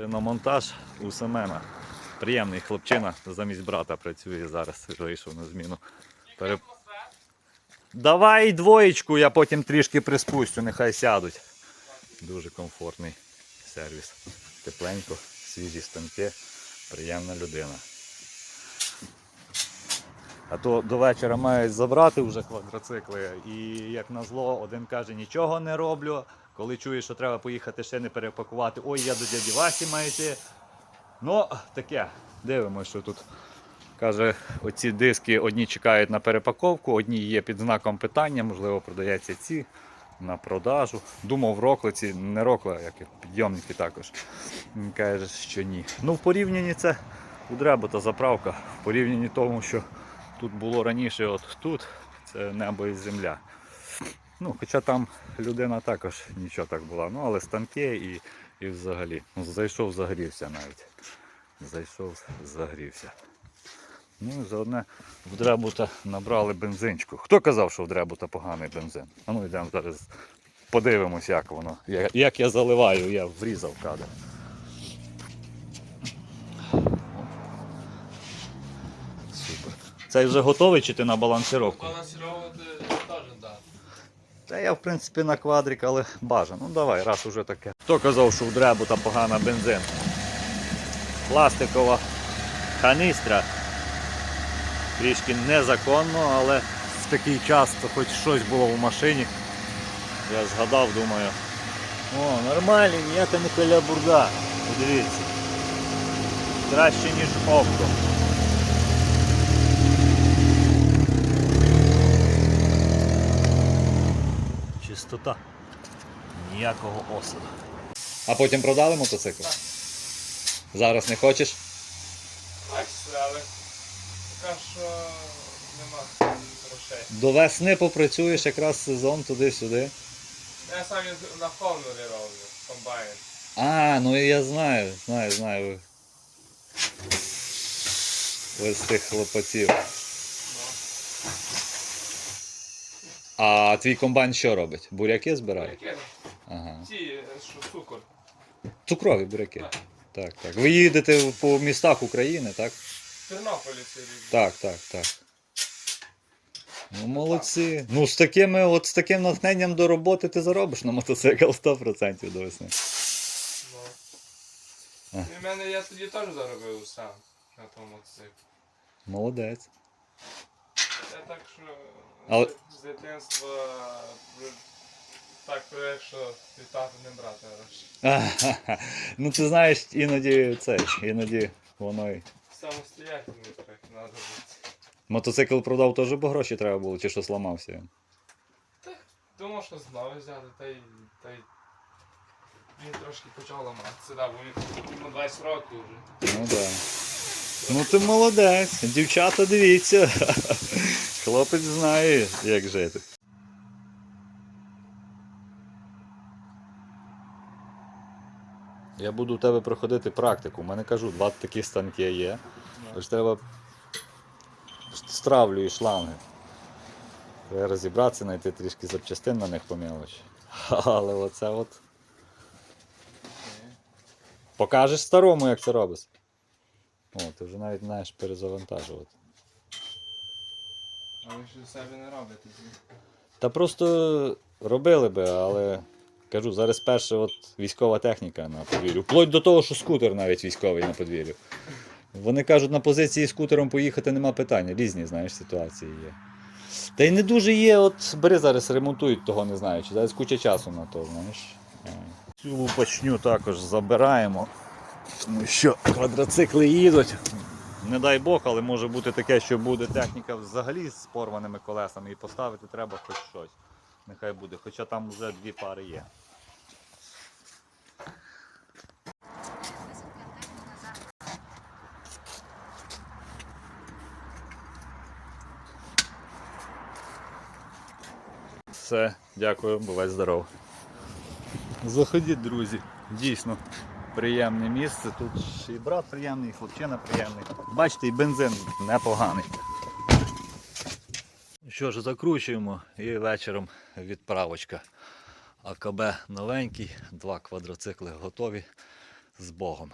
Шиномонтаж у Семена. Приємний хлопчина, замість брата працює зараз, вийшов на зміну. Пере... Давай двоєчку, я потім трішки приспущу, нехай сядуть. Дуже комфортний сервіс. Тепленько, свіжі станки, приємна людина. А то до вечора мають забрати вже квадроцикли. І як назло, один каже, нічого не роблю. Коли чує, що треба поїхати ще не перепакувати, ой, я до дяді Васі маю йти. Ну, таке. Дивимося, що тут. Каже, оці диски одні чекають на перепаковку, одні є під знаком питання, можливо, продається ці на продажу. Думав, роклиці, не рокла, як і підйомники також. Він каже, що ні. Ну, в порівнянні це у Дребота заправка. В порівнянні тому, що тут було раніше, от тут, це небо і земля. Ну, хоча там людина також нічого так була, ну але станки і, і взагалі. Ну, зайшов, загрівся навіть. Зайшов, загрівся. Ну і заодне в Дребута набрали бензинчику. Хто казав, що в Дребута поганий бензин? А ну йдемо зараз подивимось, як воно. Я- Як я заливаю, я врізав кадр. Цей вже готовий чи ти на балансировку? Да. Та я, в принципі, на квадрик, але бажано. Ну давай, раз уже таке. Хто казав, що в дребута погана бензин? Пластикова каністра. Трішки незаконно, але в такий час то хоч щось було в машині. Я згадав, думаю. О, нормально, ніяка не калябурда. Подивіться. Краще, ніж око. Чистота. Ніякого осаду. А потім продали мотоцикл? Зараз не хочеш? Так, але поки що нема грошей. До весни попрацюєш якраз сезон туди-сюди. Я сам на Хонорі роблю, комбайн. А, ну і я знаю, знаю, знаю. Ви з тих хлопців. Ну. А твій комбайн що робить? Буряки збирає? Буряки, Ага. ці, е, що цукор. Цукрові буряки. Так. Так, так. Ви їдете по містах України, так? В Тернополі ці різні. Так, так, так. Ну, молодці. Ну, з такими, от з таким натхненням до роботи ти заробиш на мотоцикл 100% до весни. Ну. І в мене я тоді теж заробив сам на тому мотоциклі. Молодець. Я так що Але- з дитинства е, так привик, що від тата не брати гроші. Ну ти знаєш, іноді це, іноді воно й. Самостоятельний трохи треба бути. Мотоцикл продав теж, бо гроші треба було, чи що зламався він. Думав, що знову взяти, та й, та й він трошки почав ламатися, да, бо він йому 20 років вже. Ну так. Да. Ну ти молодець. Дівчата, дивіться. Хлопець знає, як жити. Я буду у тебе проходити практику. У мене кажу, два такі станки є. Тож треба стравлю і шланги. Треба розібратися, знайти трішки запчастин на них по мелочі. Але оце от. Покажеш старому, як це робиться. О, ти вже навіть знаєш перезавантажувати. А ви ж себе не робите. Та просто робили би, але кажу, зараз перше от військова техніка на подвір'ю. Вплоть до того, що скутер навіть військовий на подвір'ю. Вони кажуть, на позиції скутером поїхати нема питання. Різні, знаєш, ситуації є. Та й не дуже є, от бери зараз ремонтують того, не знаю, чи зараз куча часу на то, знаєш. Цю лупачню також забираємо. Тому що квадроцикли їдуть. Не дай Бог, але може бути таке, що буде техніка взагалі з порваними колесами і поставити треба хоч щось. Нехай буде, хоча там вже дві пари є. Все, дякую, бувай здоров. Заходіть, друзі. Дійсно приємне місце. Тут і брат приємний, і хлопчина приємний. Бачите, і бензин непоганий. Що ж, закручуємо і вечором відправочка. АКБ новенький, два квадроцикли готові. з Богом.